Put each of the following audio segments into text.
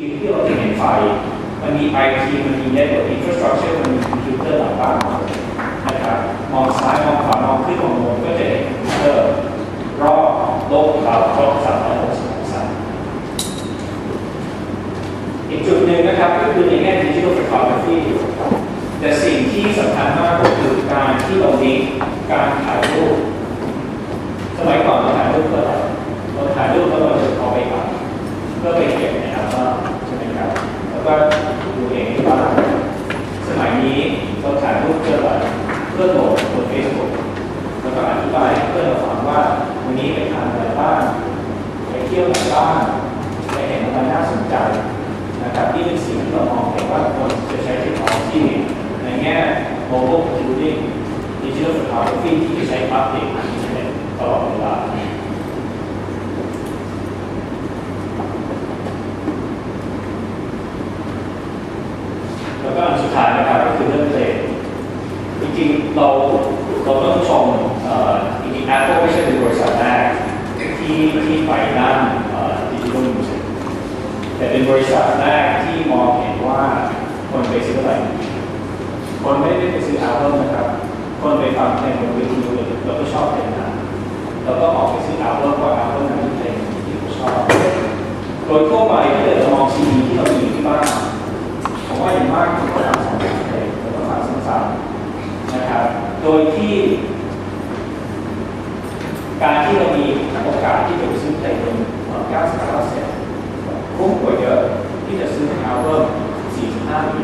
ที่เราจะเห็นไฟ มันมี IT มันมี Network Infrastructure มันมีคอมพิวเตอร์หลังบ้านนะครับมองซ้ายมองขวามองขึ้นมองลงก็จะเห็นคอมพิวเตอร์รอบโลกของเรารอบ360องศาอีกจุดหนึ่งนะครับก็คือในแง่ Digital Photography แต่สิ่งที่สำคัญมากก็คือการที่เราลิงการถ่ายรูปสมัยก่อนเราถ่ายรูปเพื่ออะไรเราถ่ายรูปแล้วเราจะเอาไปอัดเพื่อไปเก็บใน วก็ดูเองที่บ้านสมัยนี้เราถ่ายรูปเพื่ออะไรเพื่อโหลดบนเฟซบุ๊กแล้วก็อธิบายเพื่อนเราฟังว่าวันนี้ไปทานอะไรบ้างไปเที่ยวไหนบ้างไปเห็นอะไรน่าสนใจนะครับนี่เป็นสิ่งที่เรามองเห็นว่าคนจะใช้เทคโนแง่ mobile computing digital photography ที่จะใช้อัปเดตทางอินเทอร์เน็ตตลอดเวลา แล้วก็อันสุดท้ายนะครับก็คือเรื่องเพลงจ ริงๆเราเราต้องชมอ่อจริงๆ Apple ไม่ใช่เป็นบริษัทแรกที่ที่ไปด้านดิจิทัลมิวสิกแต่เป็นบริษัทแรกที่มองเห็นว่าคนไปซื้ออะไร คนไม่ได้ไปซื้ออัลบั้มนะครับ คนไปฟังเพลงบนวิทยุเลยแล้วก็ชอบเพลงนั้นแล้วก็ออกไปซื้ออัลบั้มว่าอัลบั้มนั้นเป็นเพลงที่เขาชอบ โดยทั่วไปถ้าเกิดเรามองซีดีที่เรามีอยู่ที่บ้านผมว่าอย่างมากก็ฟังสองเพลงแล้วก็ฟังซ้ำๆนะครับ โดย ที่ การที่เรามีโอกาสที่จะซื้อเพลงหนึ่ง99เซนคุ้มกว่าเยอะที่จะซื้ออัลบั้ม45ปี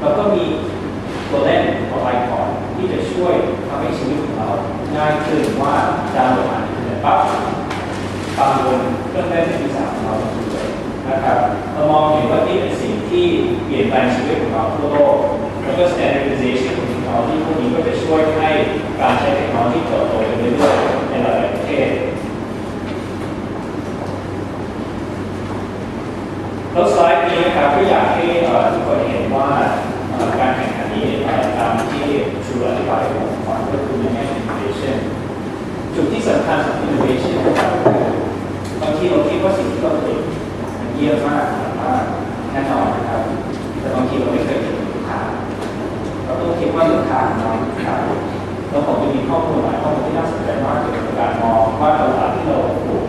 แล้วก็มีตัวเล่นตัวไอคอนที่จะช่วยทำให้ชีวิตของเราง่ายขึ้นว่าดาวน์โหลดผ่านอินเทอร์เน็ตปั๊บตามบนเครื่องเล่นที่สามของเราทั้งเลยนะครับเรามองเห็นว่านี่เป็นสิ่งที่เปลี่ยนแปลงชีวิตของเราทั่วโลกแล้วก็ standardization โนโลยีพวกนี้ก็จะช่วยให้การใช้เทคโนโลยีเติบโตไปเรื่อยๆในหลายๆประเทศแล้วสไลด์นี้นะครับก็อยากให้ทุกคนเห็นว่าการแข่งขันนี้ตามที่ชูอธิบายให้ผมฟังก็คือในแง่ innovation จุดที่สำคัญของ innovation นะครับก็คือบางทีเราคิดว่าสิ่งที่เราผลิตมันเยี่ยมมากมารถแน่นอนนะครับแต่บางทีเราไม่เคยเห็น กค้าเราคิดว่าลูกค้าของเราคือใครแล้วผมจะมีข้อมูลหลายข้อมูลที่น่าสนใจมากเกี่ยวกับการมองว่าตลาดที่เราปลูก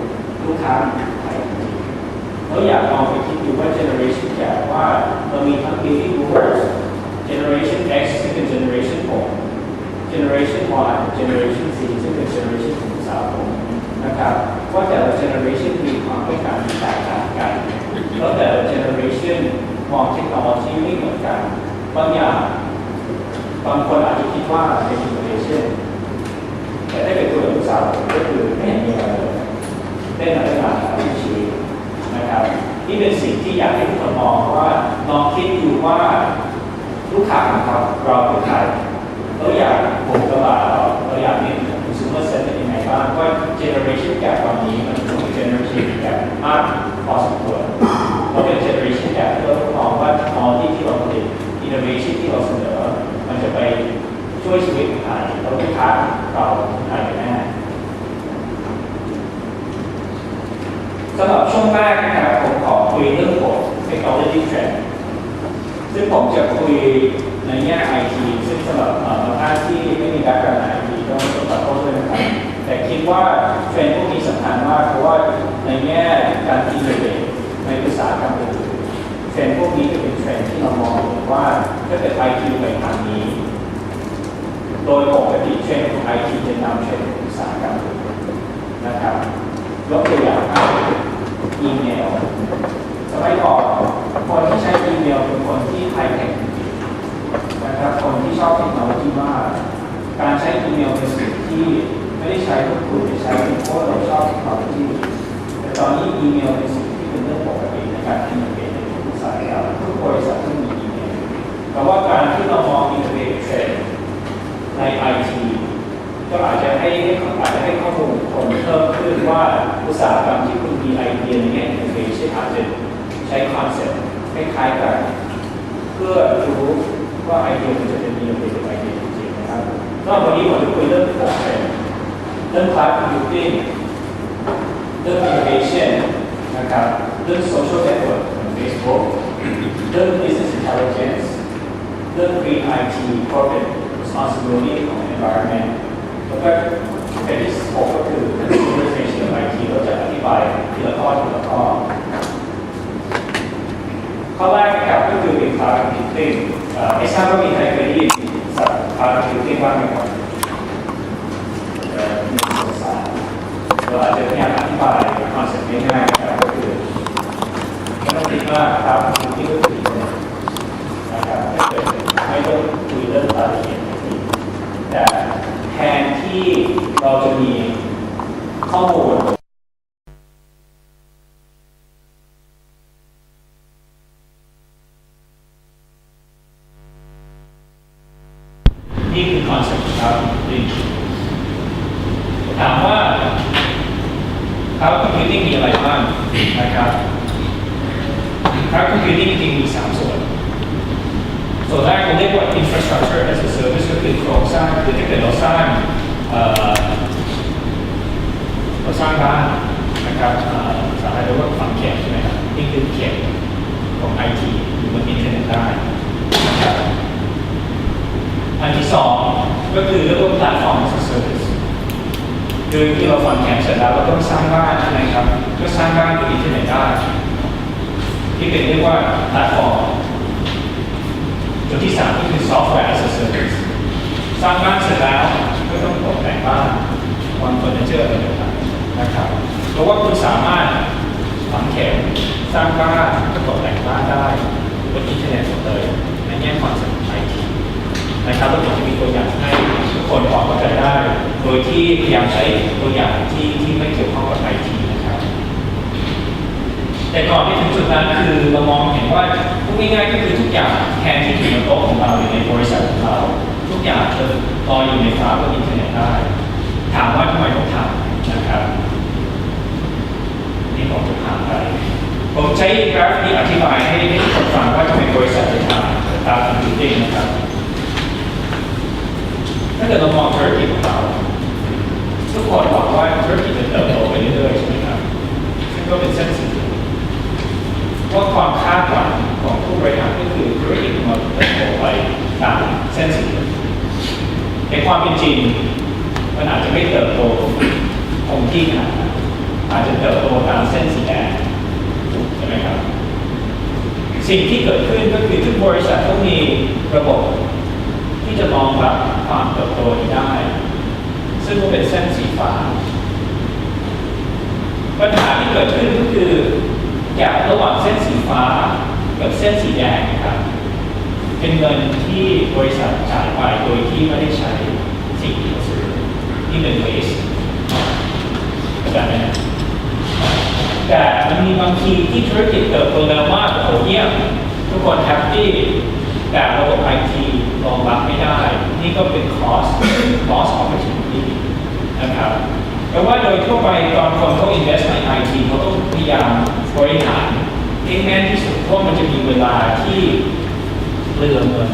ลูกค้าเป็นใครจริงๆเราอยากลองไปคิดดูว่า generation แก่ว่าเรามีทั้ง baby boomers generation X ซึ่งเป็น generation ผม generation Y generation Z ซึ่งเป็น generation ของสาวผมนะครับว่าแต่ละ generation มีความต้องการที่แตกต่างกันแล้วแต่ละ generation มองเทคโนโลยีไม่เหมือนกันบางอย่าง บางคนอาจจะคิดว่าเป็น innovation แต่ถ้าเกิดตัวลูกสาวก็คือไม่เห็นมีอะไรเลยเล่นอะไรมาหลายชีวิตนะครับนี่เป็นสิ่งที่อยากให้ทุกคนมองว่าลองคิดดูว่าลูกค้าของเราเราเป็นใครเราอย่ากผมตลาเราเราอย่ากมี consumer set เซ็นต์เป็นยังไงบ้างว่า generation gap ตอนนี้มันเป็น generation gap มากพอสมควรเราเป็น generation gap ที่เราต้องมองว่า technology ที่เราผลิต innovation ที่เราเสนอ จะไปช่วยชีวิตใครแล้วลูกค้าเราใครแน่สำหรับช่วงแรกนะครับผมขอคุยเรื่องของ technology trend ซึ่งผมจะคุยในแง่ IT ซึ่งสำหรับเอ่อบางท่านที่ไม่มีแบ็คกาวด์ใน IT ก็ต้องขอโทษด้วยนะครับ แต่คิดว่าเทรนด์พวกนี้สำคัญมาก เพราะว่าในแง่การอินโนเวทในอุตสาหกรรมอื่นเทรนด์พวกนี้จะเป็น ทรนด์ที่เรามองว่าถ้าเกิด IT ไปทางนี้ โดยปกติเทรนด์ของ IT จะนำเทรนด์อุตสาหกรรมนะครับยกตัวอย่างอีเมลสมัยก่อนคนที่ใช้อีเมลเป็นคนที่ไฮเทคนะครับคนที่ชอบเทคโนโลยีมากการใช้อีเมลเป็นสิ่งที่ไม่ได้ใช้เพื่อคุณใช้เพราะเราชอบเทคโนโลยีแต่ตอนนี้อีเมลเป็นสิ่งที่เป็นเรื่องปกติในการอินโนเวทในทุกอุตสาหกรรมทุกบริษัทที่มีอีเมล แต่ว่าการที่เรามองอินโนเวทเทรนด์ในไอทีก็อาจจะให้อาจจะให้ข้อมูลคนเพิ่มขึ้นว่าอุตสาหกรรมที่คุณมีไอเดียในแง่ innovation อาจจะใช้คอนเซ็ปต์คล้ายๆกันเพื่อรู้ว่าไอเดียมันจะเป็น innovative ไอเดียจริงๆนะครับนอกจากนี้ผมจะคุยเรื่องของเทรนด์เรื่อง cloud computing เรื่อง innovation นะครับเรื่อง social network เหมือน people เรื่อง business intelligence เรื่อง green IT corporate responsibility ของ environment แล้วก็เป็นที่หกก็คือ consumerization of IT เราจะอธิบายทีละข้อทีละข้อข้อแรกนะครับก็คือเป็น cloud computing ไม่ทราบว่ามีใครเคยได้ยินสับ cloud computing บ้างไหมครับเอ่อมีภาษาเราอาจจะพยายามอธิบายคอนเซ็ปต์ง่ายๆนะครับก็คือไม่ต้องคิดว่า cloud computing ก็คือ ไม่ต้องคุยเรื่องรายละเอียดในนี้แต่แทนที่เราจะมีข้อมูลนี่คือคอนเซ็ปต์ของ cloud computing ถามว่า cloud computing มีอะไรบ้างนะครับ cloud computing จริงมีสามส่วน ส่วนแรกเราเรียกว่า infrastructure as a service ก็คือโครงสร้างคือถ้าเกิดเราสร้างเราสร้างบ้านนะครับสามารถเรียกว่าฝังเข็มใช่ไหมครับนี่คือเข็มของ IT อยู่บนอินเทอร์เน็ตได้นะครับอันที่สองก็คือเรียกว่า platform as a service คือที่เราฟังแข่งเสร็จแล้วเราต้องสร้างบ้านใช่ไหมครับก็สร้างบ้านบนอินเทอร์เน็ตได้ที่เป็นเรียกว่า platform จุดที่สามก็คือ software as a service สร้างบ้านเสร็จแล้วก็ต้องตกแต่งบ้านวางเฟอร์นิเจอร์อะไรต่างๆนะครับเพราะว่าคุณสามารถฝังเข็มสร้างบ้านก็ตกแต่งบ้านได้บนอินเทอร์เน็ตหมดเลยในแง่คอนเซ็ปต์ไอทีนะครับแล้วผมจะมีตัวอย่างให้ทุกคนพอเข้าใจได้ โดยที่พยายามใช้ตัวอย่างที่ที่ไม่เกี่ยวข้องกับไอที แต่ก่อนที่ถึงจุดนั้นคือเรามองเห็นว่าพูดง่ายๆก็คือทุกอย่างแทนที่อยู่บนโต๊ะของเราอยู่ในบริษัทของเรา ทุกอย่างจะลอยอยู่ในฟ้าบนอินเทอร์เน็ตได้ ถามว่าทำไมต้องทำนะครับนี่ผมจะถามไปผมใช้กราฟนี้อธิบายให้ให้ทุกคนฟังว่าทำไมบริษัทจะทำตามคอมพิวติ้งนะครับถ้าเกิดเรามองธุรกิจของเราทุกคนบอกว่าธุรกิจจะเติบโตไปเรื่อยๆใช่ไหมครับซึ่งก็เป็นเส้นสี ว่าความคาดหวังของผู้บริหารก็คือธุรกิจของเราจะโตไปตามเส้นสีในความเป็นจริงมันอาจจะไม่เติบโตคงที่ขนาดอาจจะเติบโตตามเส้นสีแดงใช่ไหมครับ สิ่งที่เกิดขึ้นก็คือทุกบริษัทต้องมีระบบที่จะรองรับความเติบโตนี้ได้ ซึ่งก็เป็นเส้นสีฟ้าปัญหาที่เกิดขึ้นก็คือ แกลระหว่างเส้นสีฟ้ากับเส้นสีแดงนะครับ เป็นเงินที่บริษัทจ่ายไปโดยที่ไม่ได้ใช้สิ่งที่เขาซื้อที่เป็น waste เข้าใจไหมนแต่มันมีบางทีที่ธุรกิจเติบโตเร็วมากโอ้โหเยี่ยมทุกคนแฮปปี้แต่ระบบไอทีรองรับไม่ได้ นี่ก็เป็น cost loss opportunity นะครับแปลว่าโดยทั่วไปตอนคนเขา invest ใน IT เขาต้องพยายาม บริหารให้แม่นที่สุดเพราะมันจะมีเวลาที่เปลืองเงิน